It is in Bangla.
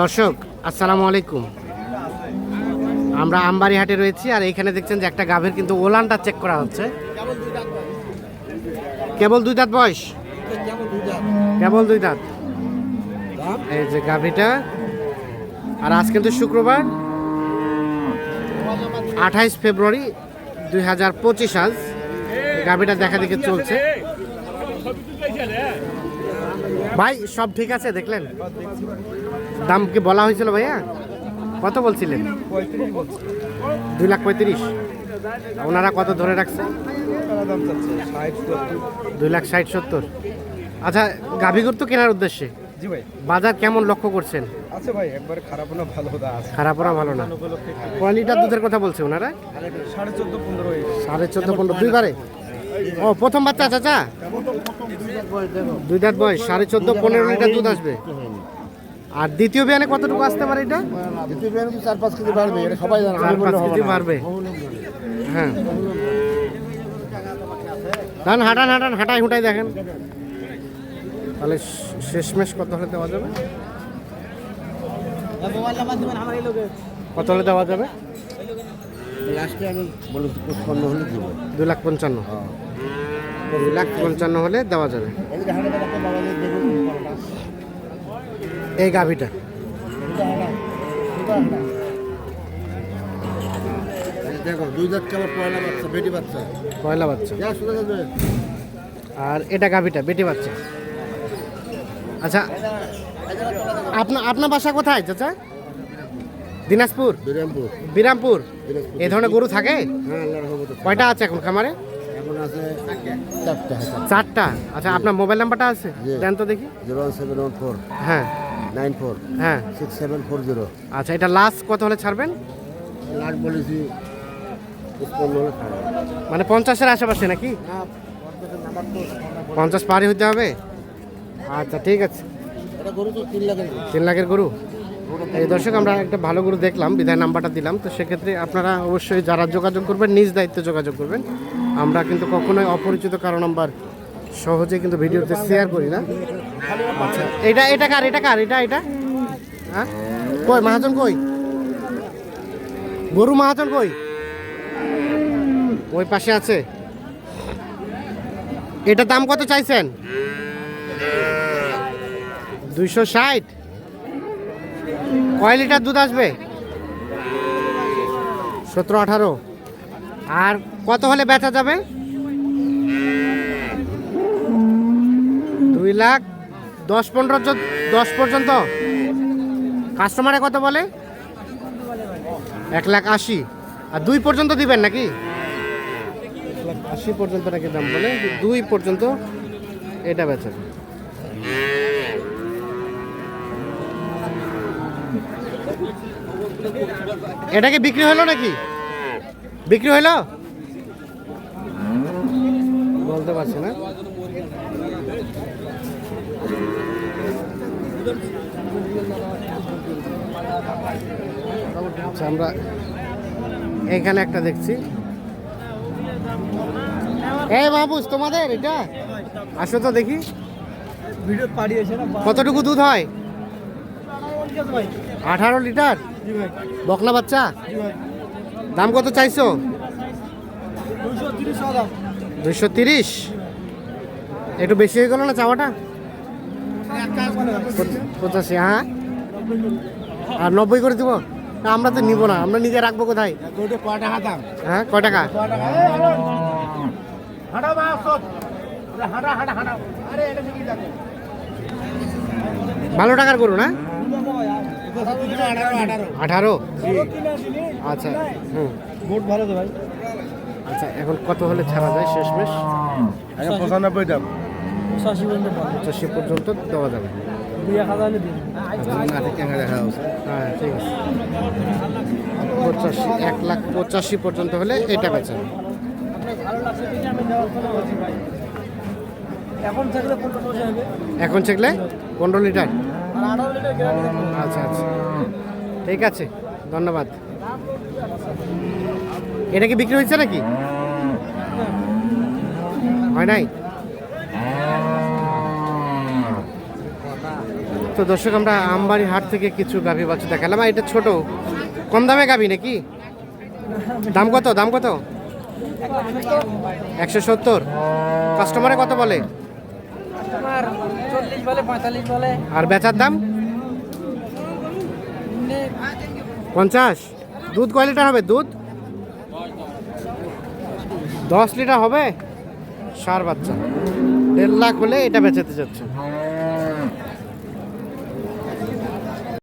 দর্শক, আসসালামু আলাইকুম। আমরা আমবাড়ি হাটে রয়েছি আর এখানে দেখছেন যে একটা গাভীর কিন্তু ওলানটা চেক করা হচ্ছে। কেবল দুই দাঁত বয়স? কেবল দুই দাঁত। এই যে গাভীটা। আর আজ কিন্তু শুক্রবার, আঠাইশ ফেব্রুয়ারি দুই হাজার পঁচিশ আজ। গাভীটা দেখা দেখে চলছে। ভাই সব ঠিক আছে দেখলেন? দাম কি বলা হয়েছিল ভাইয়া? কত বলছিলেন? দুই লাখ পঁয়ত্রিশ। ওনারা কত ধরে রাখছে? দুই লাখ ষাট সত্তর। আচ্ছা গাভীগুর তো কেনার উদ্দেশ্যে? বাজার কেমন লক্ষ্য করছেন? আছে ভাই একবার খারাপ না ভালো আছে। খারাপ ওরা ভালো না। কয় দুধের কথা বলছে ওনারা? সাড়ে চোদ্দ পনেরো সাড়ে চোদ্দ পনেরো দুইবারে? ও প্রথম বাচ্চা চাচা? দুই দাঁত বয়স সাড়ে চোদ্দ পনেরো লিটার দুধ আসবে। আর দ্বিতীয় বিয়ানে কতটুকু আসতে পারে এটা? চার পাঁচ কেজি বাড়বে এটা সবাই জানে চার পাঁচ কেজি বাড়বে। হ্যাঁ। ধান হাঁটান হাঁটান হাঁটাই হুঁটাই দেখেন। তাহলে শেষমেশ কত হলে দেওয়া যাবে? কত হলে দেওয়া যাবে? লাস্টে আমি বলি পঞ্চান্ন হলে দিব। দুই লাখ পঞ্চান্ন। দুই লাখ পঞ্চান্ন হলে দেওয়া যাবে। এই গাভিটা। দেখো দুই দাঁত কেমন পয়লা বাচ্চা বেটি বাচ্চা? পয়লা বাচ্চা। আর এটা গাভিটা বেটি বাচ্চা। আচ্ছা আপনার আপনার বাসা কোথায় চাচা? দিনাজপুর? বিরামপুর। বিরামপুর। এই ধরনের গরু থাকে? হ্যাঁ কয়টা আছে এখন খামারে? এখন আছে। চারটা। চারটা আচ্ছা আপনার মোবাইল নাম্বারটা আছে। দেন তো দেখি। Zero one seven one four. হ্যাঁ। Nine four. হ্যাঁ। Six seven four zero. আচ্ছা এটা লাস্ট কত হলে ছাড়বেন? লাখ বলেছি মানে পঞ্চাশের আশেপাশে নাকি? পঞ্চাশ পারি হইতে হবে? আচ্ছা ঠিক আছে। গরু তিন লাখের তিন লাখের গরু? এই দর্শক আমরা একটা ভালো গরু দেখলাম বিদায় নাম্বারটা দিলাম। তো সেক্ষেত্রে আপনারা অবশ্যই যারা যোগাযোগ করবেন নিজ দায়িত্বে যোগাযোগ করবেন। আমরা কিন্তু কখনোই অপরিচিত কারও নাম্বার সহজে কিন্তু ভিডিওতে শেয়ার করি না। আচ্ছা এটা এটা কার এটা কার, এটা এটা? হ্যাঁ? কই, মহাজন কই? গরু মহাজন কই? ওই পাশে আছে। এটা দাম কত চাইছেন? দুইশো ষাট। কয় লিটার দুধ আসবে? সতেরো, আঠারো। আর কত হলে বেচা যাবে? দুই লাখ দশ পনেরো দশ পর্যন্ত? কাস্টমারে কত বলে? এক লাখ আশি। আর দুই পর্যন্ত দিবেন নাকি? এক লাখ আশি পর্যন্ত নাকি দাম বলে? দুই পর্যন্ত এটা বেচা এটা কি বিক্রি হলো নাকি? বিক্রি হইল? বলতে পারছি না। আচ্ছা আমরা এখানে একটা দেখছি। এই বাবুস তোমাদের এটা? আসো তো দেখি। ভিডিও পাঠিয়েছে না কতটুকু দুধ হয়? আঠারো লিটার। বকলা বাচ্চা? জি ভাই। দাম কত চাইছো? দুইশো তিরিশ। একটু বেশি হয়ে গেল না চাওয়াটা? পঁচাশি হ্যাঁ? আর নব্বই করে দিব? না, আমরা তো নিব না আমরা নিজে রাখব কোথায়? হ্যাঁ কয় টাকা? ভালো টাকার করুন না? আঠারো। আচ্ছা হুম। মোট ভালো তো ভাই। আচ্ছা এখন কত হলে ছাড়া যায় শেষমেশ? আগে পঁচানব্বই দাম। পঁচাশি পর্যন্ত পঁচাশি পর্যন্ত দেওয়া যাবে। দুই এক হাজার হলে দিন দেখা হচ্ছে। হ্যাঁ ঠিক আছে। পঁচাশি এক লাখ পঁচাশি পর্যন্ত হলে এটা বেচা যাবে। ভালো লাগছে দেখে আমি দেওয়ার কথা বলছি ভাই। এখন থাকলে এখন চেকলে পনেরো লিটার? আচ্ছা আচ্ছা। ঠিক আছে, ধন্যবাদ। এটা কি বিক্রি হয়েছে নাকি? হয় নাই? তো দর্শক, আমরা আমবাড়ি হাট থেকে কিছু গাভী বাচ্চা দেখালাম। এটা ছোট, কম দামে গাভী নাকি? দাম কত দাম কত? একশো সত্তর। কাস্টমারে কত বলে? চল্লিশ বলে, পঁয়তাল্লিশ বলে। আর বেচার দাম? পঞ্চাশ। দুধ কয় লিটার হবে দুধ? দশ লিটার হবে? সার বাচ্চা। দেড় লাখ হলে এটা বেচাতে যাচ্ছে